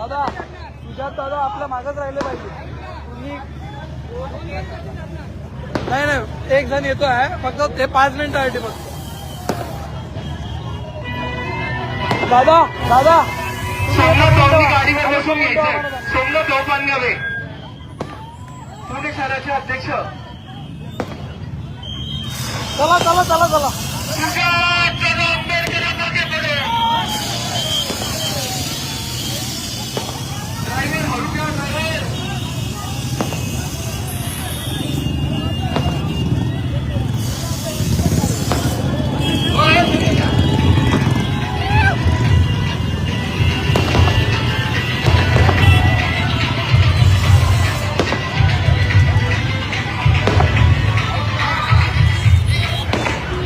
दादा सुजात दादा आपल्या मागच राहिले पाहिजे. तुम्ही नाही नाही एक जण येतो आहे. फक्त ते पाच मिनिटासाठी फक्त. दादा दादा. सोमनाथ भाऊनी गाडीवर बसून घ्यायचंय सोमनाथ भाऊ पानगावे पुणे शहराचे अध्यक्ष. चला चला चला चला.